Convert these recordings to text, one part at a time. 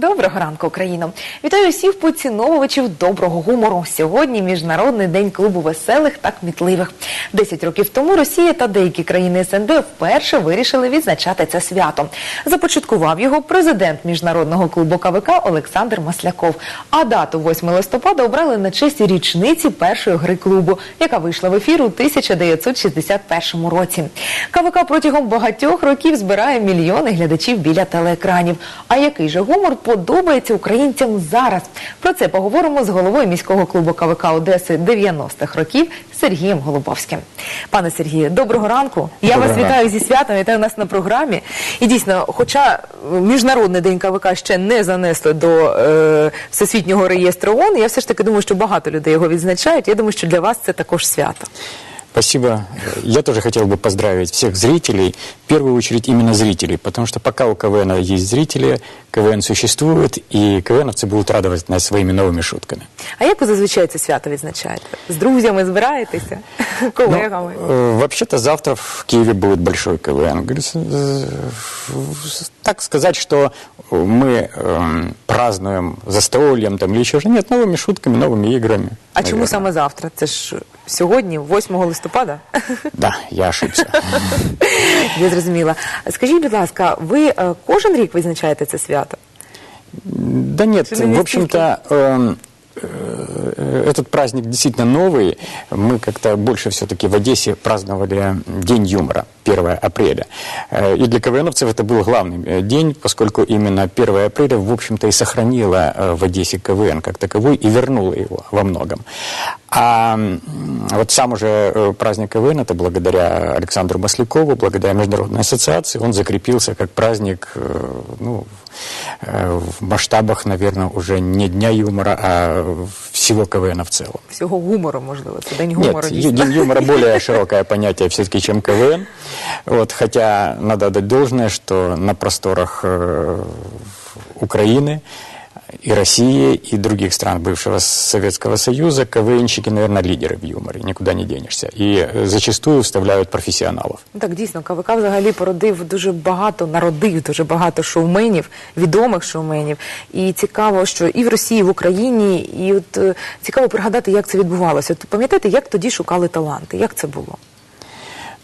Доброго ранку, Україно! Вітаю всіх поціновувачів доброго гумору. Сьогодні міжнародний день клубу веселих та кмітливих. Десять років тому Росія та деякі країни СНД вперше вирішили відзначати це свято. Започаткував його президент міжнародного клубу КВК Олександр Масляков. А дату 8 листопада обрали на честь річниці першої гри клубу, яка вийшла в ефір у 1961 році. КВК протягом багатьох років збирає мільйони глядачів біля телеекранів. А який же гумор подобається українцям зараз? Про це поговоримо з головою міського клубу КВК Одеси 90-х років Сергієм Голубовським. Пане Сергію, доброго ранку. Я Доброго вас вітаю зі святом, вітаю нас на програмі. І дійсно, хоча міжнародний день КВК ще не занесли до е, всесвітнього реєстру ООН, я все ж таки думаю, що багато людей його відзначають. Я думаю, що для вас це також свято. Спасибо. Я тоже хотел бы поздравить всех зрителей, в первую очередь именно зрителей, потому что пока у КВН есть зрители, КВН существует, и КВНовцы будут радовать нас своими новыми шутками. А як ви зазвичай це свято відзначаєте? З друзями збираєтеся, колегами? Ну, э, вообще-то завтра в Киеве будет большой КВН. Говорится, э, Так сказать, что мы эм, празднуем застольем там, или еще же нет, новыми шутками, новыми играми. А чому наверное. саме завтра? Це ж сьогодні, 8 листопада? Да, я ошибся. Я зрозуміла. Скажіть, будь ласка, ви е, кожен рік відзначаєте це свято? Да нет, в общем-то, эм, э, этот праздник действительно новый. Мы как-то больше все-таки в Одессе праздновали День юмора, 1 апреля. Э, И для КВНовцев это был главный э, день, поскольку именно 1 апреля, в общем-то, и сохранила э, в Одессе КВН как таковой и вернула его во многом. А вот сам уже праздник КВН, это благодаря Александру Маслякову, благодаря Международной ассоциации, он закрепился как праздник, ну, в масштабах, наверное, уже не Дня юмора, а всего КВН в целом. Всього гумору, можливо, це день гумору. Нет, дійсно. День юмора более широкое понятие все-таки, чем КВН. Вот, хотя надо отдать должное, что на просторах э, Украины и России, и других стран бывшего Советского Союза КВНщики, наверное, лидеры в юморе, никуда не денешься. И э, зачастую вставляют профессионалов. Ну, Так, дійсно, КВК взагалі породив дуже багато, народив дуже багато шоуменів, відомих шоуменів. І цікаво, що і в Росії, і в Україні, і от е, цікаво пригадати, як це відбувалося. От пам'ятаєте, як тоді шукали таланти? Як це було?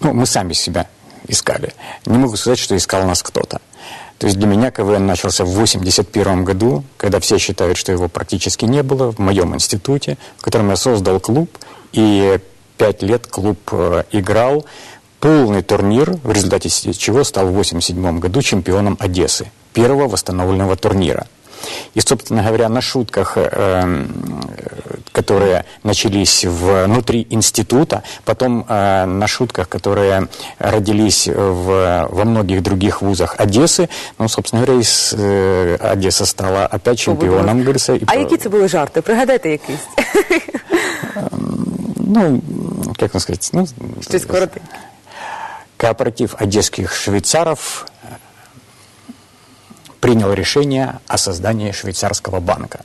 Ну, мы сами себя искали. Не могу сказать, что искал нас кто-то. То есть для меня КВН начался в 81 году, когда все считают, что его практически не было, в моем институте, в котором я создал клуб, и пять лет клуб э, играл полный турнир, в результате чего стал в 87 году чемпионом Одессы, первого восстановленного турнира. И, собственно говоря, на шутках, э, э, которые начались внутри института, потом э, на шутках, которые родились в, во многих других вузах Одессы, ну, собственно говоря, из, э, Одесса стала опять чемпионом, говорится. и А по- які це були жарти? Пригадайте якийсь. Ну, как вам сказать, ну, Щось коротеньке. кооператив одесских швейцаров э, принял решение о создании швейцарского банка.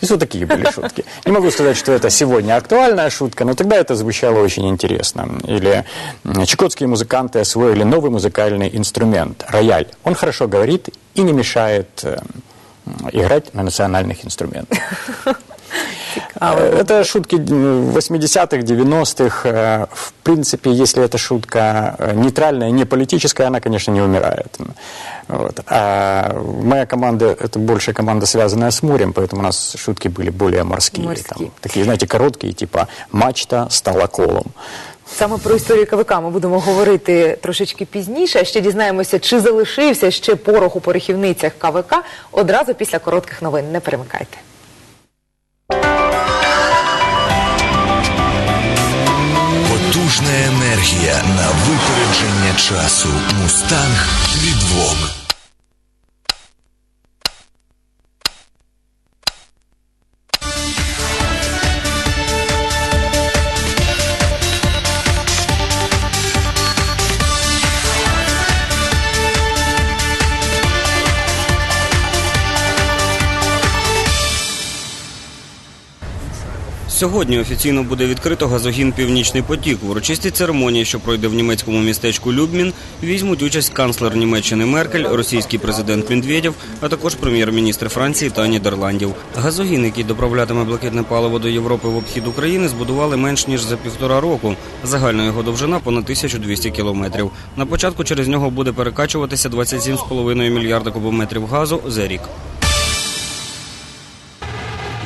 То есть вот такие были шутки. Не могу сказать, что это сегодня актуальная шутка, но тогда это звучало очень интересно. Или чукотские музыканты освоили новый музыкальный инструмент – рояль. Он хорошо говорит и не мешает э, играть на национальных инструментах. Э, Это шутки м, 80-х, 90-х. Э, В принципе, если эта шутка э, нейтральная, не политическая, она, конечно, не умирает. Вот. А моя команда, это больше команда, связанная с морем, поэтому у нас шутки были более морские. Морские. Там, такие, знаете, короткие, типа «мачта стала колом». Саме про історію КВК ми будемо говорити трошечки пізніше. Ще дізнаємося, чи залишився ще порох у порохівницях КВК одразу після коротких новин. Не перемикайте. Часу. Мустанг від. Сьогодні офіційно буде відкрито газогін Північний потік. В урочистій церемонії, що пройде в німецькому містечку Любмін, візьмуть участь канцлер Німеччини Меркель, російський президент Медведєв, а також прем'єр-міністр Франції та Нідерландів. Газогін, який доправлятиме блакитне паливо до Європи в обхід України, збудували менш ніж за півтора року. Загальна його довжина понад 1200 кілометрів. На початку через нього буде перекачуватися 27,5 мільярда кубометрів газу за рік.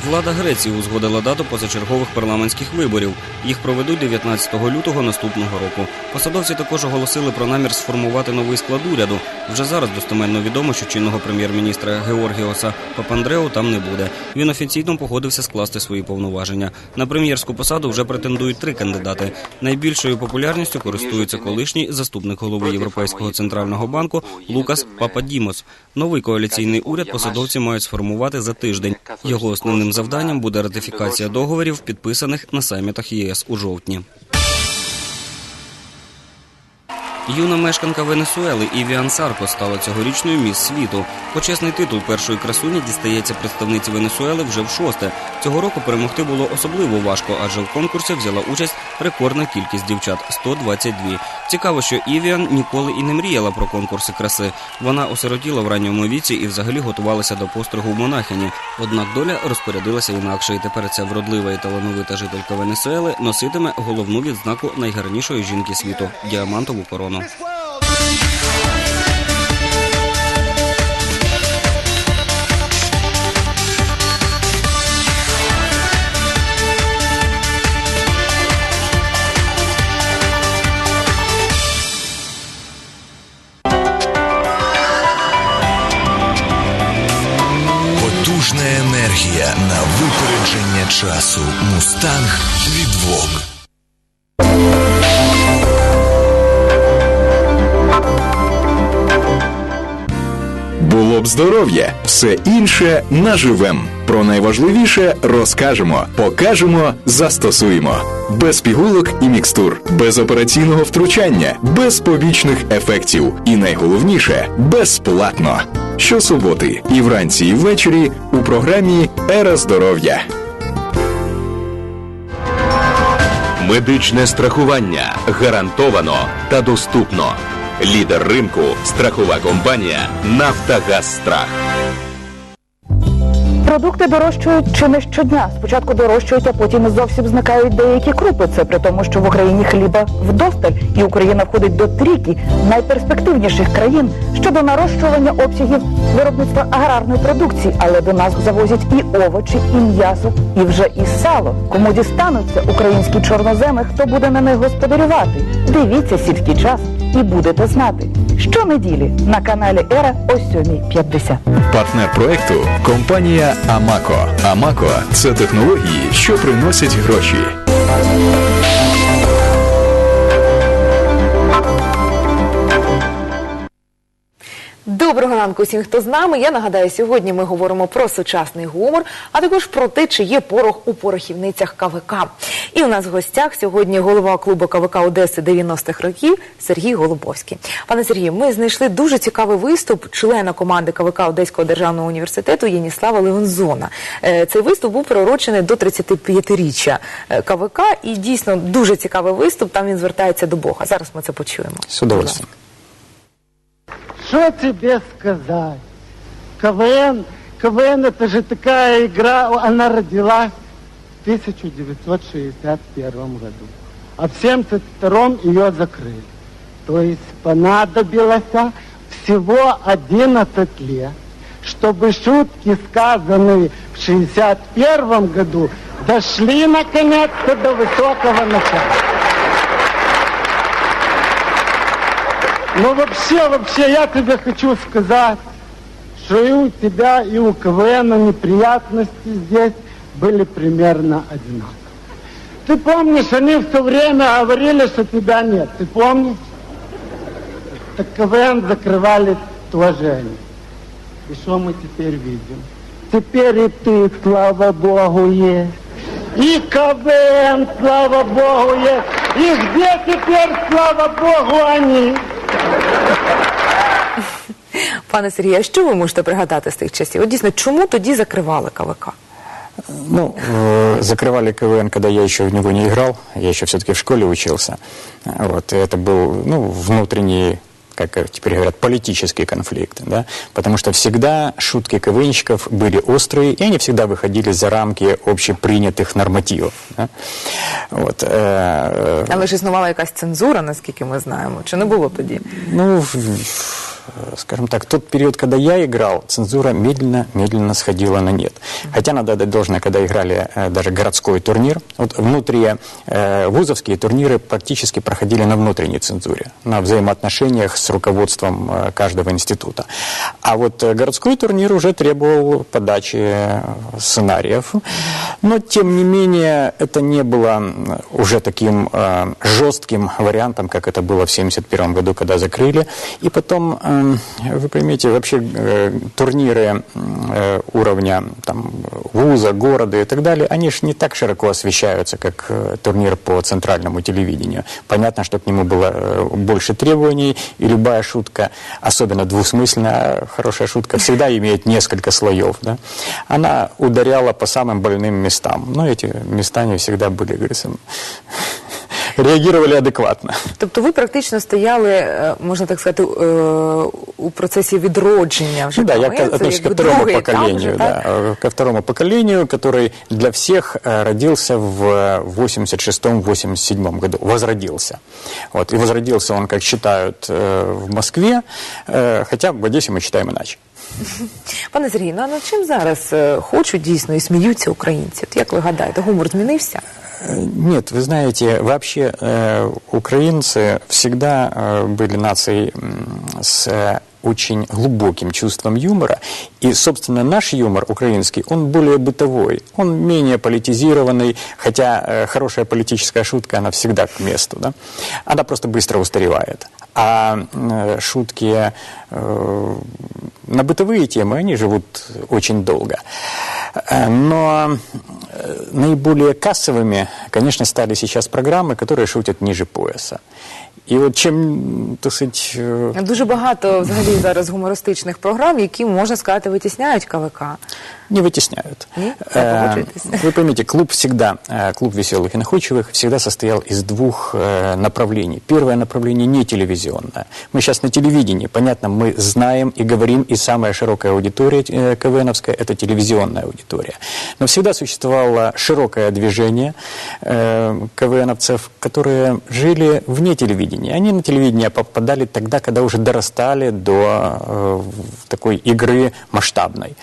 Влада Греції узгодила дату позачергових парламентських виборів. Їх проведуть 19 лютого наступного року. Посадовці також оголосили про намір сформувати новий склад уряду. Вже зараз достеменно відомо, що чинного прем'єр-міністра Георгіоса Папандреу там не буде. Він офіційно погодився скласти свої повноваження. На прем'єрську посаду вже претендують три кандидати. Найбільшою популярністю користується колишній заступник голови Європейського центрального банку Лукас Пападімос. Новий коаліційний уряд посадовці мають сформувати за тиждень. Його основним завданням буде ратифікація договорів, підписаних на самітах ЄС у жовтні. Юна мешканка Венесуели Івіан Сарко стала цьогорічною міс світу. Почесний титул першої красуні дістається представниці Венесуели вже в шосте. Цього року перемогти було особливо важко, адже в конкурсі взяла участь рекордна кількість дівчат 122. Цікаво, що Івіан ніколи і не мріяла про конкурси краси. Вона осиротіла в ранньому віці і взагалі готувалася до постригу в монахині. Однак доля розпорядилася інакше, і тепер ця вродлива і талановита жителька Венесуели носитиме головну відзнаку найгарнішої жінки світу діамантову корону. Потужна енергія на випередження часу. Мустанг від Vogue. Було б здоров'я, все інше наживем. Про найважливіше розкажемо, покажемо, застосуємо. Без пігулок і мікстур, без операційного втручання, без побічних ефектів. І найголовніше безплатно. Щосуботи і вранці, і ввечері у програмі Ера здоров'я. Медичне страхування гарантовано та доступно. Лідер ринку страхова компанія Нафтогаз Страх. Продукти дорожчають чи не щодня. Спочатку дорожчають, а потім зовсім зникають деякі крупи. Це при тому, що в Україні хліба вдосталь, і Україна входить до трійки найперспективніших країн щодо нарощування обсягів виробництва аграрної продукції. Але до нас завозять і овочі, і м'ясо, і вже і сало. Кому дістануться українські чорноземи, хто буде на них господарювати? Дивіться сільський час і будете знати. Щонеділі на каналі Ера о 7.50. Партнер проекту компанія Амако. Амако це технології, що приносять гроші. Доброго ранку усім, хто з нами. Я нагадаю, сьогодні ми говоримо про сучасний гумор, а також про те, чи є порох у порохівницях КВК. І у нас в гостях сьогодні голова клубу КВК Одеси 90-х років Сергій Голубовський. Пане Сергію, ми знайшли дуже цікавий виступ члена команди КВК Одеського державного університету Єніслава Леонзона. Е, Цей виступ був приурочений до 35-річчя е, КВК, і дійсно дуже цікавий виступ. Там він звертається до Бога. Зараз ми це почуємо. С удовольствием. Что тебе сказать? КВН, КВН это же такая игра, она родилась в 1961 году, а в 1972 ее закрыли. То есть понадобилось всего 11 лет, чтобы шутки, сказанные в 61 году, дошли наконец-то до высокого начала. Ну вообще, вообще, я тебе хочу сказать, что и у тебя, и у КВН неприятности здесь были примерно одинаковые. Ты помнишь, они в то время говорили, что тебя нет. Ты помнишь? Так КВН закрывали тоже они. И что мы теперь видим? Теперь и ты, слава Богу, есть. И КВН, слава Богу, есть. И где теперь, слава Богу, они? Пане Сергію, а що ви можете пригадати з тих часів? От дійсно, чому тоді закривали КВК? Ну, э, закрывали КВН, когда я еще в него не играл, я еще все-таки в школе учился. Вот, и это был, ну, внутренний как теперь говорят, политический конфликт, да, потому что всегда шутки КВНщиков были острые, и они всегда выходили за рамки общепринятых нормативов. Да. Вот, э, Але ж існувала якась цензура, наскільки ми знаємо. Чи не було тоді? Ну, в- в- скажем так, тот период, когда я играл, цензура медленно-медленно сходила на нет. Хотя надо отдать должное, когда играли э, даже городской турнир, вот внутри э, вузовские турниры практически проходили на внутренней цензуре, на взаимоотношениях с руководством э, каждого института. А вот э, городской турнир уже требовал подачи э, сценариев. Но, тем не менее, это не было уже таким э, жестким вариантом, как это было в 1971 году, когда закрыли. И потом, э, вы поймите, вообще э, турниры э, уровня там, вуза, города и так далее, они же не так широко освещаются, как э, турнир по центральному телевидению. Понятно, что к нему было больше требований, и любая шутка, особенно двусмысленная, хорошая шутка, всегда имеет несколько слоев. Да? Она ударяла по самым больным местам. Но эти места не всегда были, говорится, реагировали адекватно. Тобто ви практично стояли, е, можна так сказати, е, у процесі відродження вже Ну да, я це отношусь ко второму поколению, да, так? э, ко второму поколению, который для всех э, родился в 86-87 году, возродился. Вот, и возродился он, как считают, э, в Москве, э, хотя в Одессе мы считаем иначе. Пане Сергію, ну а над чим зараз е, хочуть дійсно і сміються українці? От як ви гадаєте, гумор змінився? Э, Нет, вы знаете, вообще э, украинцы всегда э, были нацией м, с э, очень глубоким чувством юмора. И, собственно, наш юмор украинский, он более бытовой, он менее политизированный, хотя э, хорошая политическая шутка, она всегда к месту. Да? Она просто быстро устаревает. А э, шутки э, на бытовые темы, они живут очень долго. Э, Но э, наиболее кассовыми, конечно, стали сейчас программы, которые шутят ниже пояса. И вот чем, так сказать, э, Дуже багато взагалі зараз гумористичних програм, які можна сказати витісняють КВК. не вытесняют. Не? Э, Не погоджуетесь? Вы поймите, клуб всегда, э, клуб веселых и находчивых всегда состоял из двух э, направлений. Первое направление не телевизионное. Мы сейчас на телевидении, понятно, мы знаем и говорим, и самая широкая аудитория э, КВНовская – это телевизионная аудитория. Но всегда существовало широкое движение э, КВНовцев, которые жили вне телевидения. Они на телевидение попадали тогда, когда уже дорастали до э, такой игры масштабной.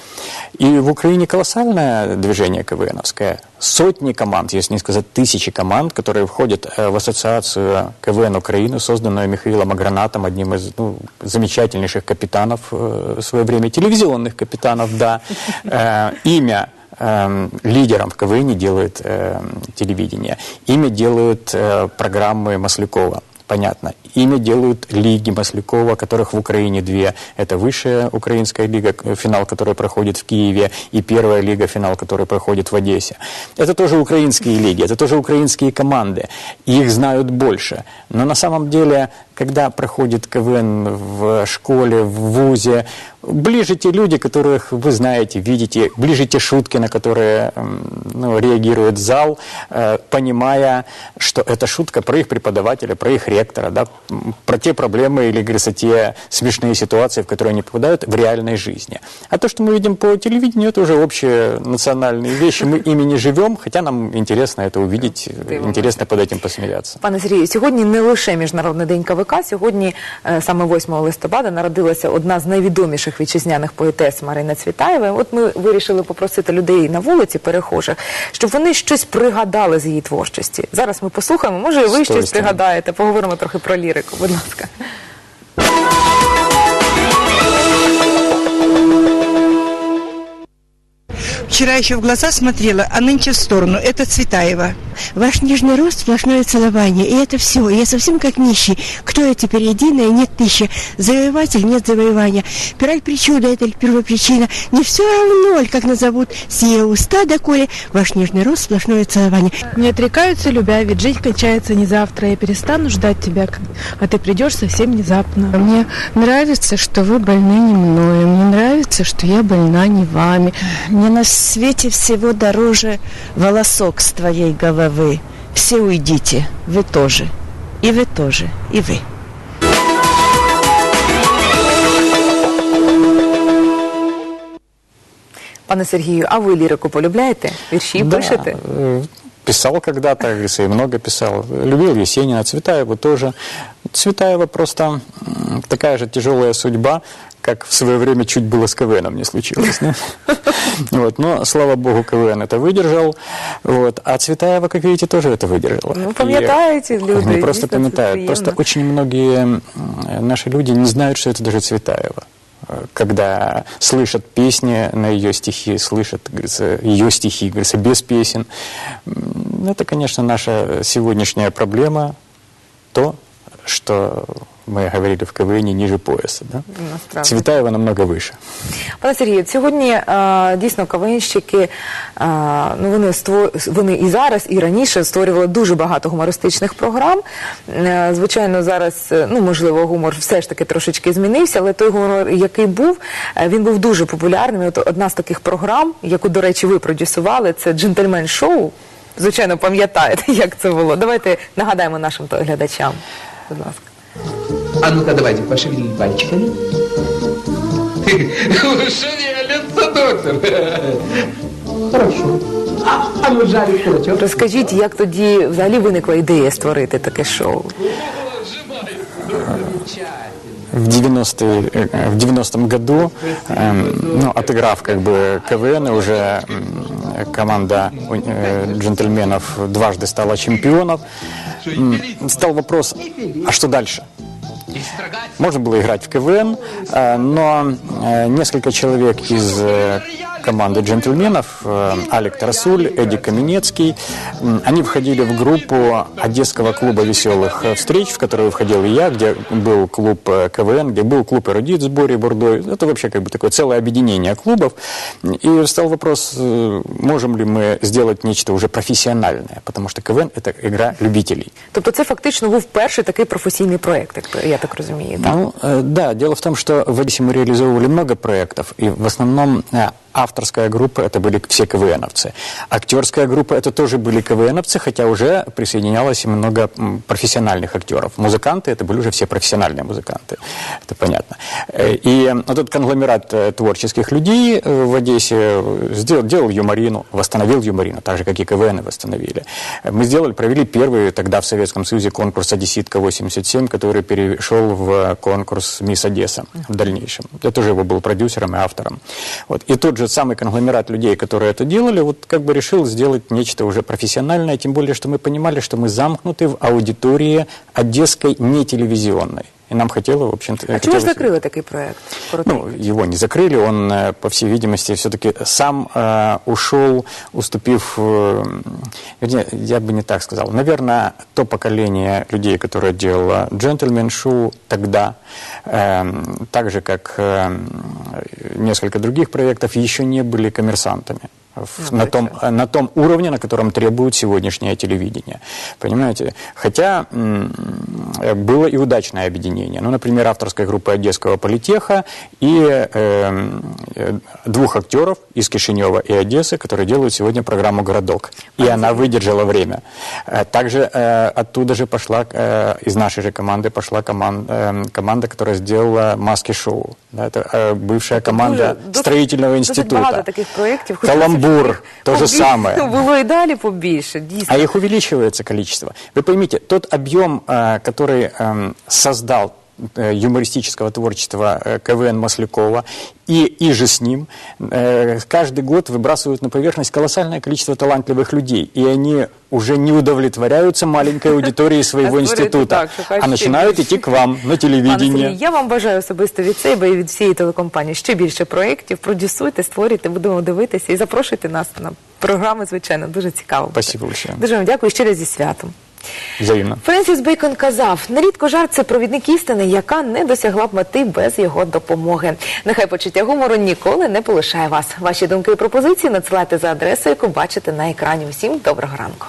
И в Украине колоссальное движение КВНовское. Сотни команд, если не сказать тысячи команд, которые входят э, в ассоциацию КВН Украины, созданную Михаилом Агранатом, одним из ну, замечательнейших капитанов э, в свое время, телевизионных капитанов, да. Э, Имя эм, лидером в КВН делает эм, телевидение. Имя делают программы Маслякова. Понятно. Имя делают лиги Маслякова, которых в Украине две. Это высшая украинская лига, финал, который проходит в Киеве, и первая лига, финал, который проходит в Одессе. Это тоже украинские лиги, это тоже украинские команды. Их знают больше. Но на самом деле, когда проходит КВН в школе, в ВУЗе, ближе те люди, которых вы знаете, видите, ближе те шутки, на которые ну, реагирует зал, э, понимая, что это шутка про их преподавателя, про их ректора, да, про те проблемы или, говорится, те смешные ситуации, в которые они попадают в реальной жизни. А то, что мы видим по телевидению, это уже общие национальные вещи. Мы ими не живем, хотя нам интересно это увидеть, Дивимося. интересно под этим посмеяться. Пане Сергію, сьогодні не лише міжнародний день КВК. Сьогодні, е, саме 8 листопада, народилася одна з найвідоміших вітчизняних поетес Марина Цвітаєва. От ми вирішили попросити людей на вулиці, перехожих, щоб вони щось пригадали з її творчості. Зараз ми послухаємо. Може, і ви З щось тої сторони. пригадаєте. Поговоримо трохи про Лірику. Будь ласка. Вчера еще в глаза смотрела, а нынче в сторону. Это Цветаева. Ваш нежный рост, сплошное целование, и это все. Я совсем как нищий. Кто я теперь единая, нет тысячи. Завоеватель, нет завоевания. Пираль причуда, это первопричина. Не все равно, как назовут сие уста, доколе ваш нежный рост, сплошное целование. Не отрекаются, любя, ведь жизнь кончается не завтра. Я перестану ждать тебя, а ты придешь совсем внезапно. Мне нравится, что вы больны не мною. Мне нравится, что я больна не вами. Мне на свете всего дороже волосок с твоей головы Все уйдите, вы тоже. И вы тоже, и вы. Пане Сергію, а ви лірику полюбляєте? Вірші Да, пишете? э, Писал когда-то, как говорится, и много писал. Любил Есенина, Цветаева тоже. Цветаева просто м, такая же тяжелая судьба, как в свое время чуть было с КВНом не случилось. да? Вот, но, слава богу, КВН это выдержал. Вот, а Цветаева, как видите, тоже это выдержала. Ну, И пам'ятають люди. Не просто памятают, просто очень многие наши люди не знают, что это даже Цветаева. Когда слышат песни на ее стихи, слышат, говорится, ее стихи, говорится, без песен. Это, конечно, наша сегодняшняя проблема, то, что мы говорили в КВН ниже пояса. Да? Насправді. Цветаева намного выше. Пане Сергію, сьогодні е, дійсно КВНщики, е, ну вони ство- вони і зараз, і раніше створювали дуже багато гумористичних програм. Е, звичайно, зараз ну можливо гумор все ж таки трошечки змінився, але той гумор, який був, він був дуже популярним. І От одна з таких програм, яку, до речі, ви продюсували, це джентльмен шоу. Звичайно, пам'ятаєте, як це було. Давайте нагадаємо нашим глядачам. Будь ласка. А ну-ка давайте пошевелить пальчиками. Шевелится, доктор. Хорошо. А, а ну жарик кулачок. Розкажіть, як тоді взагалі виникла ідея створити таке шоу? в 90 в 90-м году, эм, ну, отыграв как бы КВН, и уже м, команда э, джентльменов дважды стала чемпионом, м, стал вопрос, а что дальше? Можно было играть в КВН, э, но э, несколько человек из э, команды джентльменов, э, Алек Тарасуль, Эдди Каменецкий, м, они входили в группу Одесского клуба веселых э, встреч, в которую входил и я, где был клуб э, КВН, где был клуб «Эрудит» с Борей Бурдой. Это вообще как бы такое целое объединение клубов. И встал вопрос, э, можем ли мы сделать нечто уже профессиональное, потому что КВН – это игра любителей. Тобто це фактично був перший такий професійний проєкт, як я так розумію. так? Ну, э, да, дело в том, что в Одессе мы реализовывали много проектов, и в основном э, авторская группа это были все КВНовцы. Актерская группа это тоже были КВНовцы, хотя уже присоединялось много профессиональных актеров. Музыканты это были уже все профессиональные музыканты, это понятно. Э, И этот конгломерат э, творческих людей э, в Одессе сделал, делал юморину, восстановил юморину, так же, как и КВН восстановили. Мы сделали, провели первый тогда в Советском Союзе конкурс «Одесситка-87», который перешел в конкурс «Мисс Одесса» в дальнейшем. Я тоже его был продюсером и автором. Вот. И тот же самый конгломерат людей, которые это делали, вот как бы решил сделать нечто уже профессиональное, тем более, что мы понимали, что мы замкнуты в аудитории одесской не телевизионной. И нам хотело, в общем-то... А чому ж хотелось- закрили такий проєкт? ну, его не закрыли, он, э, по всей видимости, все-таки сам э, ушел, уступив, э, вернее, я бы не так сказал, наверное, то поколение людей, которое делало джентльмен-шоу тогда, э, так же, как э, несколько других проектов, еще не были коммерсантами. в- на, том, на том уровне, на котором требует сегодняшнее телевидение. Понимаете? Хотя было и удачное объединение. Ну, например, авторская группа Одесского политеха и э, э, двух актеров из Кишинева и Одессы, которые делают сегодня программу «Городок». И она выдержала время. Э, Также э, оттуда же пошла, э, из нашей же команды пошла коман- э, команда, которая сделала «Маски-шоу». Да, это э, бывшая команда Дуже- строительного досить института. багато таких проєктів. Хотілося б, Каламбур, щоб їх то же побільше самое. Було і далі побільше, дійсно. А их увеличивается количество. Вы поймите, тот объем, э, который эм, создал э, юмористического творчества э, КВН Маслякова и, и же с ним э, каждый год выбрасывают на поверхность колоссальное количество талантливых людей. И они уже не удовлетворяются маленькой аудиторией своего А створюють института, так, шукають а ще начинают більше. идти к вам на Пане телевидение. Сергій, я вам бажаю особисто від себе і від всієї телекомпанії ще більше проєктів. Продюсуйте, створюйте, будемо дивитися і запрошуйте нас на програми, звичайно, дуже цікаво. буде. Спасибо большое. Дуже вам дякую ще раз зі святом. Взаимно. Френсіс Бейкон казав: нерідко жарт це провідник істини, яка не досягла б мети без його допомоги. Нехай почуття гумору ніколи не полишає вас. Ваші думки і пропозиції надсилайте за адресою, яку бачите на екрані. Усім доброго ранку.